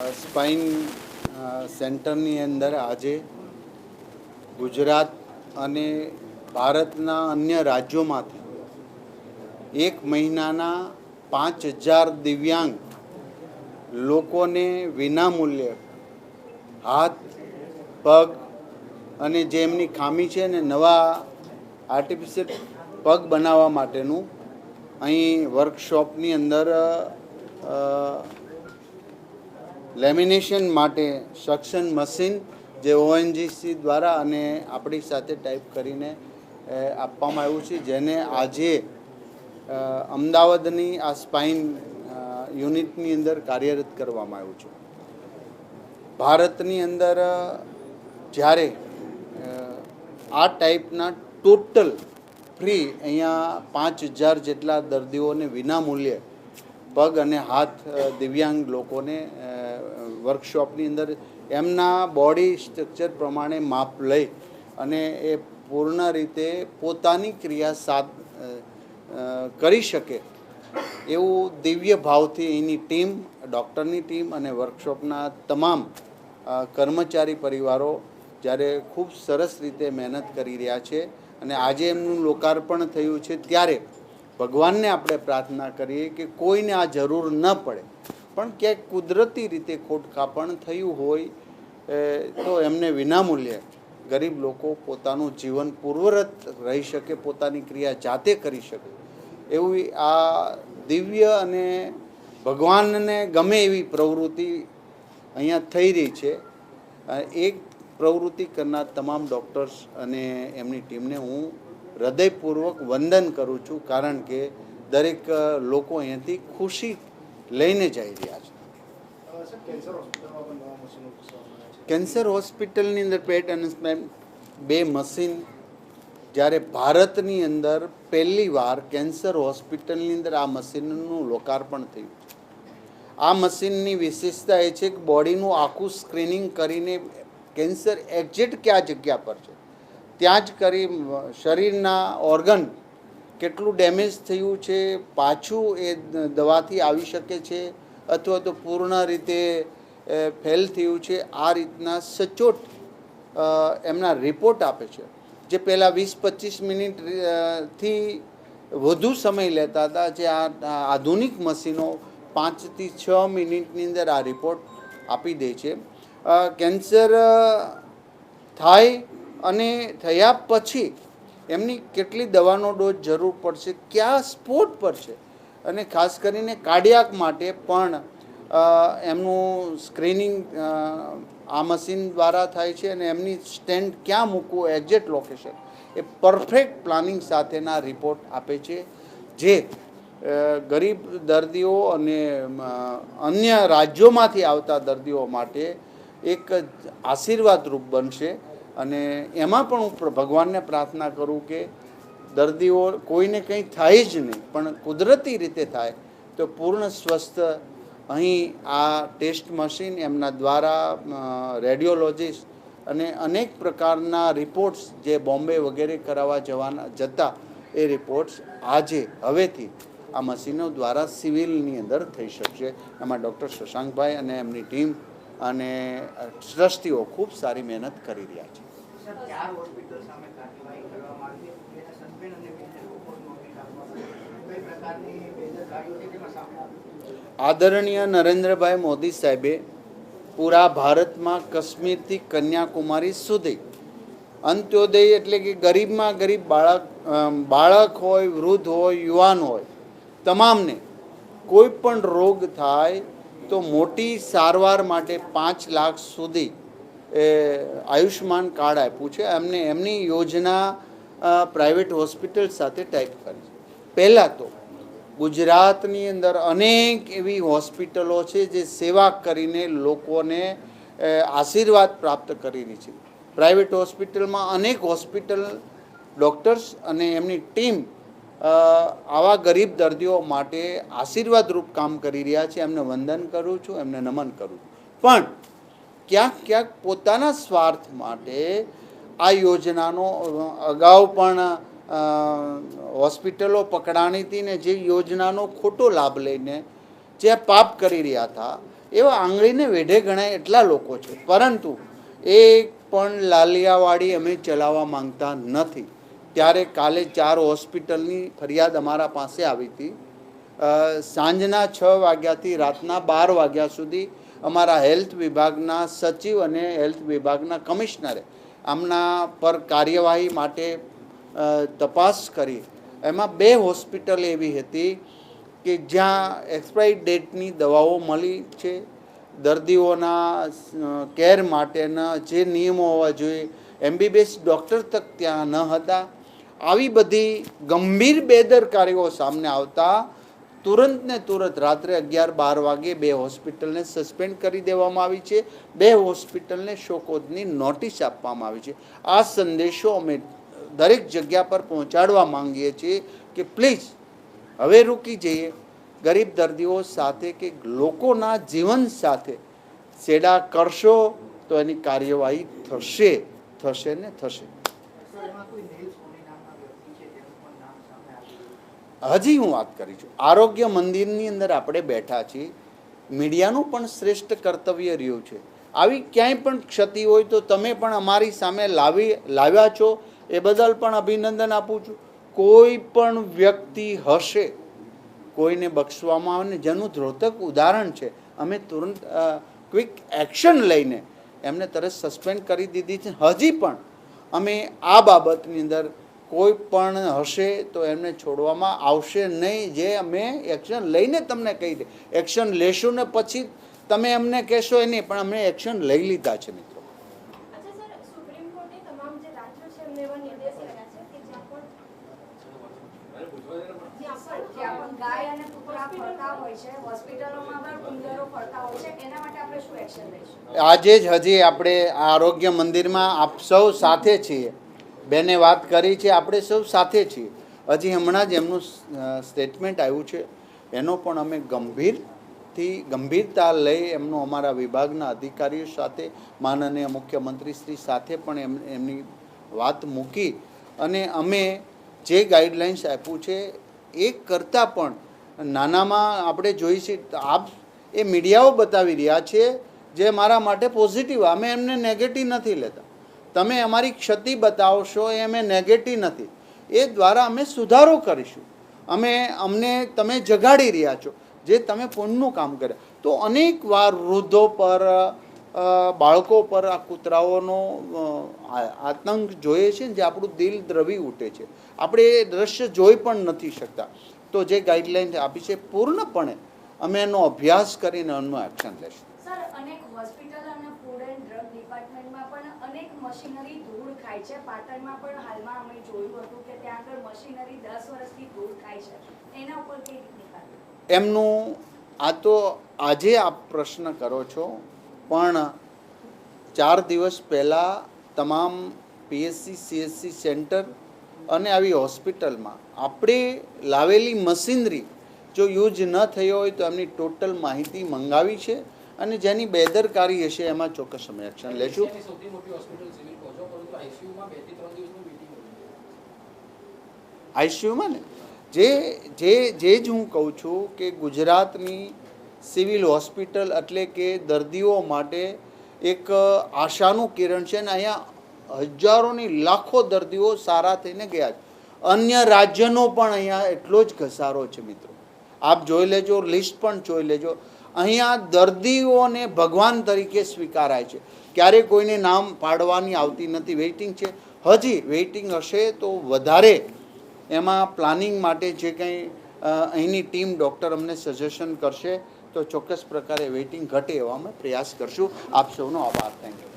Spine સેન્ટરની અંદર આજે ગુજરાત અને ભારતના અન્ય રાજ્યોમાંથી એક મહિનાના પાંચ હજાર દિવ્યાંગ લોકોને વિનામૂલ્યે હાથ, પગ અને જે એમની ખામી છે ને નવા આર્ટિફિશિયલ પગ બનાવવા માટેનું અહીં વર્કશોપની અંદર લેમિનેશન માટે સક્શન મશીન જે ઓએનજીસી દ્વારા અને આપણી સાથે ટાઈપ કરીને આપવામાં આવ્યું છે, જેને આજે અમદાવાદની આ સ્પાઇન યુનિટની અંદર કાર્યરત કરવામાં આવ્યું છે. ભારતની અંદર જ્યારે આ ટાઈપના ટોટલ ફ્રી અહીંયા પાંચ હજાર જેટલા દર્દીઓને વિનામૂલ્યે પગ અને હાથ દિવ્યાંગ લોકોને વર્કશોપની અંદર એમના બોડી સ્ટ્રક્ચર પ્રમાણે માપ લઈ અને એ પૂર્ણ રીતે પોતાની ક્રિયા અ, કરી શકે એવું દિવ્ય ભાવથી એની ટીમ ડૉક્ટરની ટીમ અને વર્કશોપના તમામ કર્મચારી પરિવારો જ્યારે ખૂબ સરસ રીતે મહેનત કરી રહ્યા છે અને આજે એમનું લોકાર્પણ થયું છે ત્યારે ભગવાનને આપણે પ્રાર્થના કરીએ કે કોઈને આ જરૂર ન પડે. પણ ક્યાંક કુદરતી રીતે ખોટખાપણ થયું હોય તો એમને વિનામૂલ્યે ગરીબ લોકો પોતાનું જીવન પૂર્વરત રહી શકે, પોતાની ક્રિયા જાતે કરી શકે. એવી આ દિવ્ય અને ભગવાનને ગમે એવી પ્રવૃત્તિ અહીંયા થઈ રહી છે. એક પ્રવૃત્તિ કરનાર તમામ ડૉક્ટર્સ અને એમની ટીમને હું હૃદયપૂર્વક વંદન કરું છું, કારણ કે દરેક લોકો અહીંયાથી ખુશી લઈને જઈ રહ્યા છે. કેન્સર હોસ્પિટલની અંદર પેટ અને બે મશીન, જ્યારે ભારતની અંદર પહેલી વાર કેન્સર હોસ્પિટલની અંદર આ મશીનનું લોકાર્પણ થયું. આ મશીનની વિશેષતા એ છે કે બોડીનું આખું સ્ક્રીનિંગ કરીને કેન્સર એક્ઝેક્ટ કયા જગ્યા પર છે? ત્યાં જ કરી શરીરના ઓર્ગન કેટલું ડેમેજ થયું છે, પાછું એ દવાથી આવી શકે છે અથવા તો પૂર્ણ રીતે ફેલ થયું છે, આ રીતના સચોટ એમના રિપોર્ટ આપે છે. જે પહેલાં વીસ પચીસ મિનિટથી વધુ સમય લેતા હતા, જે આ આધુનિક મશીનો પાંચથી છ મિનિટની અંદર આ રિપોર્ટ આપી દે છે. કેન્સર થાય અને થયા પછી એમની કેટલી દવાનો ડોઝ જરૂર પડશે, કયા સ્પોટ પર છે? અને ખાસ કરીને કાર્ડિયાક માટે પણ એમનું સ્ક્રીનિંગ આ મશીન દ્વારા થાય છે અને એમની સ્ટેન્ડ ક્યાં મૂકવું, એક્ઝેક્ટ લોકેશન, એ પરફેક્ટ પ્લાનિંગ સાથેના રિપોર્ટ આપે છે, જે ગરીબ દર્દીઓ અને અન્ય રાજ્યોમાંથી આવતા દર્દીઓ માટે એક આશીર્વાદરૂપ બનશે. અને એમાં પણ હું ભગવાનને પ્રાર્થના કરું કે દર્દીઓ કોઈને કંઈ થાય જ નહીં, પણ કુદરતી રીતે થાય, તો પૂર્ણ સ્વસ્થ અહીં આ ટેસ્ટ મશીન, એમના દ્વારા રેડિયોલોજીસ્ટ અને અનેક પ્રકારના રિપોર્ટ્સ જે બોમ્બે વગેરે કરાવવા જવાના, જતા એ રિપોર્ટ્સ આજે, હવેથી આ મશીનો દ્વારા સિવિલની અંદર થઈ શકશે. એમાં ડૉક્ટર શશાંકભાઈ અને એમની ટીમ અને ટ્રસ્ટીઓ ખૂબ સારી મહેનત કરી રહ્યા છે. આદરણીય નરેન્દ્રભાઈ મોદી સાહેબે પૂરા ભારતમાં કાશ્મીરથી કન્યાકુમારી સુધી અંત્યોદય એટલે કે ગરીબમાં ગરીબ બાળક બાળક હોય, વૃદ્ધ હોય, યુવાન હોય, તમામને કોઈ પણ રોગ થાય તો મોટી સારવાર માટે પાંચ લાખ સુધી આયુષ્યમાન કાર્ડ આપ્યું છે. એમને એમની યોજના પ્રાઇવેટ હોસ્પિટલ સાથે ટાઈપ કરી છે. પહેલાં તો ગુજરાતની અંદર અનેક એવી હોસ્પિટલો છે જે સેવા કરીને લોકોને આશીર્વાદ પ્રાપ્ત કરી છે. પ્રાઇવેટ હોસ્પિટલમાં અનેક હોસ્પિટલ ડૉક્ટર્સ અને એમની ટીમ આવા ગરીબ દર્દીઓ માટે આશીર્વાદરૂપ કામ કરી રહ્યા છે. એમને વંદન કરું છું, એમને નમન કરું છું. પણ ક્યાંક ક્યાંક પોતાના સ્વાર્થ માટે આ યોજનાનો, અગાઉ પણ હોસ્પિટલો પકડાણી હતી ને જે યોજનાનો ખોટો લાભ લઈને જે પાપ કરી રહ્યા હતા, એવા આંગળીને વેઢે ગણાય એટલા લોકો છે. પરંતુ એક પણ લાલિયાવાડી અમે ચલાવવા માંગતા નથી. ત્યારે કાલે ચાર હોસ્પિટલની ફરિયાદ અમારા પાસે આવી હતી. સાંજના છ વાગ્યાથી રાતના બાર વાગ્યા સુધી અમારા હેલ્થ વિભાગના સચિવ અને હેલ્થ વિભાગના કમિશનરે આમના પર કાર્યવાહી માટે તપાસ કરી. એમાં બે હોસ્પિટલ એવી હતી કે જ્યાં એક્સપાયરી ડેટની દવાઓ મળી છે. દર્દીઓના કેર માટેના જે નિયમો હોવા જોઈએ. એમબીબીએસ ડૉક્ટર તક ત્યાં ન હતા. આવી બધી ગંભીર બેદરકારીઓ સામે આવતા તુરંત ને તુરંત રાત્રે અગિયાર બાર વાગે બે હોસ્પિટલને સસ્પેન્ડ કરી દેવામાં આવી છે. બે હોસ્પિટલને શોકોદની નોટિસ આપવામાં આવી છે. આ સંદેશો અમે દરેક જગ્યા પર પહોંચાડવા માંગીએ છીએ કે પ્લીઝ હવે રૂકી જઈએ. ગરીબ દર્દીઓ સાથે કે લોકોના જીવન સાથે સેડા કરશો તો એની કાર્યવાહી થશે થશે ને થશે સર એમાં કોઈ નીલ સોની નામના વ્યક્તિ છે તેનું પણ નામ સામે આવ્યું હજી હું વાત કરી છું. આરોગ્ય મંદિરની અંદર આપણે બેઠા છીએ. મીડિયાનું પણ શ્રેષ્ઠ કર્તવ્ય રહ્યું છે. આવી ક્યાંય પણ ક્ષતિ હોય તો તમે પણ અમારી સામે લાવી, લાવ્યા છો. એ બદલ પણ અભિનંદન આપું છું. કોઈ પણ વ્યક્તિ હશે, કોઈને બક્ષવામાં આવે ને, જેનું ધ્રોતક ઉદાહરણ છે, અમે તુરંત ક્વિક એક્શન લઈને એમને તરત સસ્પેન્ડ કરી દીધી છે. હજી પણ અમે આ બાબતની અંદર કોઈ પણ હશે તો એમને છોડવામાં આવશે નહીં. જે અમે એક્શન લઈને તમને કહી દે. એક્શન લેશું ને પછી તમે અમને કહેશો એ નહીં પણ અમે એક્શન લઈ લીધા છે મિત્રો. આજે જ હજી આપણે આરોગ્ય મંદિરમાં આપ સૌ સાથે છીએ. બેને વાત કરી છે, આપણે સૌ સાથે છીએ. હજી હમણાં જ એમનું સ્ટેટમેન્ટ આવ્યું છે. એનો પણ અમે ગંભીરથી, ગંભીરતા લઈ એમનો અમારા વિભાગના અધિકારીઓ સાથે, માનનીય મુખ્યમંત્રી શ્રી સાથે પણ એમ, એમની વાત મૂકી. અને અમે જે ગાઈડલાઇન્સ આપ્યું છે એ કરતાં પણ નાનામાં આપણે જોઈ આપ એ મીડિયાઓ બતાવી રહ્યા છે, જે મારા માટે પોઝિટિવ અમે એમને નેગેટિવ નથી લેતા. તમે અમારી ક્ષતિ બતાવશો એ અમે નેગેટિવ નથી. એ દ્વારા અમે સુધારો કરીશું. અમે, અમને તમે જગાડી રહ્યા છો, જે તમે પુણ્યનું કામ કર્યા. તો અનેક વાર વૃદ્ધો પર બાળકો પર આ કૂતરાઓનો આતંક જોઈએ છે જે આપણું દિલ દ્રવી ઉઠે છે. આપણે એ દ્રશ્ય જોઈ પણ નથી શકતા. તો જે ગાઈડલાઇન આપી છે, પૂર્ણપણે અમે એનો અભ્યાસ કરીને એનું એક્શન લેશું. અનેક હોસ્પિટલ અને ફૂડ એન્ડ ડ્રગ ડિપાર્ટમેન્ટમાં પણ અનેક મશીનરી ધૂળ ખાય છે. પાટણમાં પણ હાલમાં અમે જોયું હતું કે ત્યાં આગળ મશીનરી દસ વર્ષથી ધૂળ ખાય છે. એના ઉપર કઈ રીતની એમનું આ તો આજે આપ પ્રશ્ન કરો છો, પણ ચાર દિવસ પહેલાં તમામ પીએસસી સીએસસી સેન્ટર અને આવી હોસ્પિટલમાં આપણે લાવેલી મશીનરી જો યુઝ ન થયો હોય તો એમની ટોટલ માહિતી મંગાવી છે. અને જેની બેદરકારી હશે એમાં ચોક્કસ અમે એક્શન લેશું. આઈસીયુમાં ને? જે જે જે જ હું કહું છું કે ગુજરાતની સિવિલ હોસ્પિટલ એટલે કે દર્દીઓ માટે એક આશાનું કિરણ છે ને અહીંયા હજારોની લાખો દર્દીઓ સારા થઈને ગયા છે. અન્ય રાજ્યનો પણ અહીંયા એટલો જ ઘસારો છે મિત્રો. આપ જોઈ લેજો લિસ્ટ પણ જોઈ લેજો. અહીંયા દર્દીઓને ભગવાન તરીકે સ્વીકારાય છે. ક્યારે કોઈને નામ પાડવાની આવતી નથી વેઇટિંગ છે. હજી વેઇટિંગ હશે તો વધારે એમાં પ્લાનિંગ માટે જે કંઈ અહીંની ટીમ ડૉક્ટર અમને સજેશન કરશે તો ચોક્કસ પ્રકારે વેઇટિંગ ઘટે એવા અમે પ્રયાસ કરશું. આપ સૌનો આભાર. Thank you